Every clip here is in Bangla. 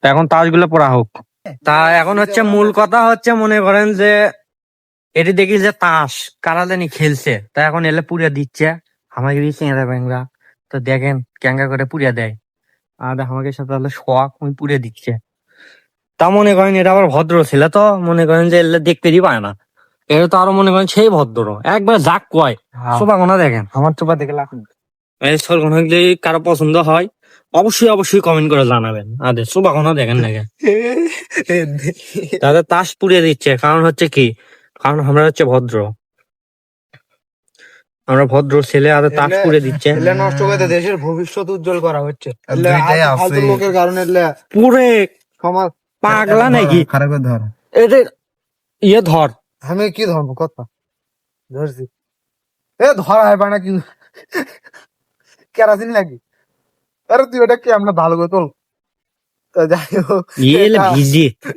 তা এখন তাসগুলো পড়া হোক। তা এখন হচ্ছে মূল কথা হচ্ছে মনে করেন যে এটি দেখি যে তাস কারা জানি খেলছে। তা এখন এলে পুড়িয়ে দিচ্ছে। আমাকে এরা ব্যাংরা। তো দেখেন ক্যাঙ্গা করে পুড়িয়ে দেয়। আর আমাকে সাথে তাহলে শখ ওই পুড়িয়ে দিচ্ছে। তা মনে করেন এটা আবার ভদ্র ছিল তো মনে করেন যে এলে দেখতেই পায় না। এটা তো আরও মনে করেন সেই ভদ্র। একবার যাক কয়। শোভা কোনা দেখেন। আমার চোপা দেখে লাভ এই যদি কারও পছন্দ হয় অবশ্যই অবশ্যই কমেন্ট করে জানাবেন। শোভা দেখেন নাকি? তাদের তাস পুড়িয়ে দিচ্ছে কারণ হচ্ছে কি? কারণ আমরা হচ্ছে ভদ্র। আমরা ভদ্র ছেলে আর তাস পুড়িয়ে দিচ্ছে। এলে নষ্ট করে দেশের ভবিষ্যৎ উজ্জ্বল করা হচ্ছে। ফালতু লোকের কারণে এলে পুরে সমাজ পাগলা নাকি? খারাপ ধর। এদের ইয়ে ধর। আমি কি ধরবো? কথা। ধরছি। এ ধরা হয় না কি? কেরাসিন লাগি। আরে তুই ওটা কি আমরা ভালো করে তোল? তো যাই হোক ইয়ে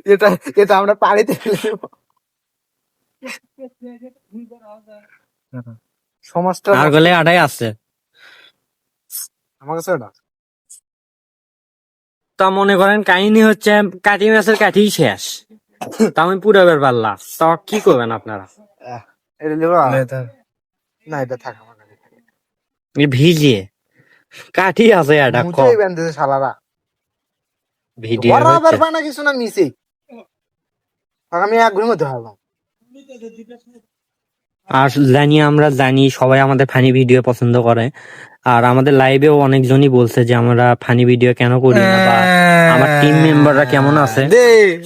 এটা- এটা আমরা পানিতে ফেলে দেবো। সমাজটা আর গলে আটাই আছে। আমার কাছে ওটা তা মনে করেন কাহিনী হচ্ছে কাঠি মাছের কাঠি শেষ। তা আমি পুরাবের পারলাম। তা কি করবেন আপনারা? এটা নেব না এটা থাক। ভিজিয়ে। কাঠি আছে এটা বেঁধেছে শালারা। ভিডিও বরাবর পায় না কিছু না এক মধ্যে আর জানি আমরা জানি সবাই আমাদের ফানি ভিডিও পছন্দ করে। আর আমাদের লাইভেও অনেকজনই বলছে যে আমরা ফানি ভিডিও কেন করি না বা আমার টিম মেম্বাররা কেমন আছে।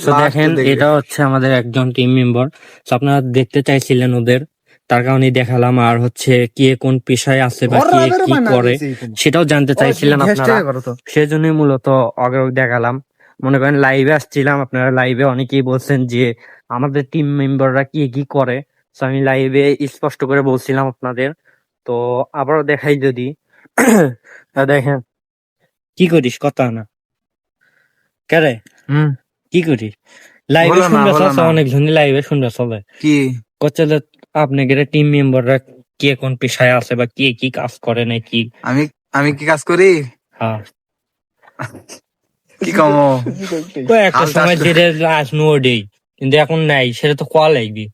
তো দেখেন এটা হচ্ছে আমাদের একজন টিম মেম্বার তো আপনারা দেখতে চাইছিলেন ওদের। তার কারণে দেখালাম আর হচ্ছে কে কোন পেশায় আছে বা কে কি করে। সেটাও জানতে চাইছিলেন আপনারা। সেজন্যই মূলত অগ্র দেখালাম। মনে করেন লাইভে আসছিলাম আপনারা লাইভে অনেকেই বলছেন যে আমাদের টিম মেম্বাররা কি কি করে। তো আমি লাইভে স্পষ্ট করে বলছিলাম আপনাদের। তো আবারও দেখাই যদি। দেখেন। কি করিস? কথা না। কেরে হুম। কি করিস? লাইভে শুনবে। অনেকজনই লাইভে শুনবে চলে। কি? করছে যে আপনাদের টিম মেম্বাররা কে কোন পেশায় আছে বা কে কি কাজ করে না কি আমি আমি কি কাজ করি? হ্যাঁ। কি কম? তো একটা সময়। যেটা লাস্ট নোডেই কিন্তু এখন নাই সেটা তো কোয়া লাগবি?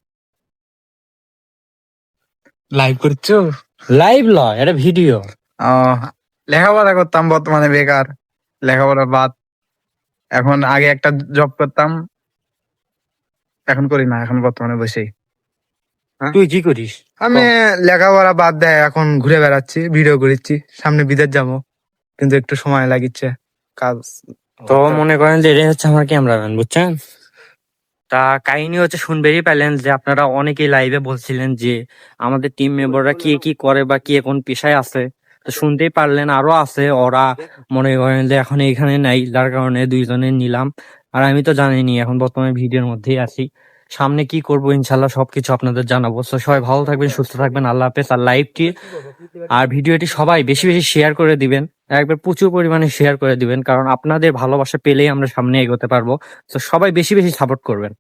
লাইভ করছ? লাইভ লয় এটা ভিডিও লেখাপড়া করতাম বর্তমানে বেকার লেখাপড়া বাদ। এখন আগে একটা জব করতাম এখন করি না এখন বর্তমানে বসেই। তুই কি করিস? আমি লেখাপড়া বাদ দেয় এখন ঘুরে বেড়াচ্ছি ভিডিও করেছি সামনে বিদেশ যাব কিন্তু একটু সময় লাগিচ্ছে কাজ তো মনে করেন যে এটা হচ্ছে আমার ক্যামেরাম্যান বুঝছেন? তা কাহিনী হচ্ছে শুনবেরই পেলেন যে আপনারা অনেকেই লাইভে বলছিলেন যে আমাদের টিম মেম্বাররা কে কি করে বা কে কোন পেশায় আছে। তো শুনতেই পারলেন আরও আছে ওরা মনে করেন যে এখন এখানে নাই যার কারণে দুইজনে নিলাম। আর আমি তো জানিনি এখন বর্তমানে ভিডিওর মধ্যেই আছি। সামনে কি করব ইনশাল্লাহ সবকিছু আপনাদের জানাব। তো সবাই ভালো থাকবেন সুস্থ থাকবেন আল্লাহ হাফেজ। আর লাইভটি আর ভিডিওটি সবাই বেশি বেশি শেয়ার করে দিবেন। একবার প্রচুর পরিমাণে শেয়ার করে দিবেন কারণ আপনাদের ভালোবাসা পেলেই আমরা সামনে এগোতে পারব। তো সবাই বেশি বেশি সাপোর্ট করবেন।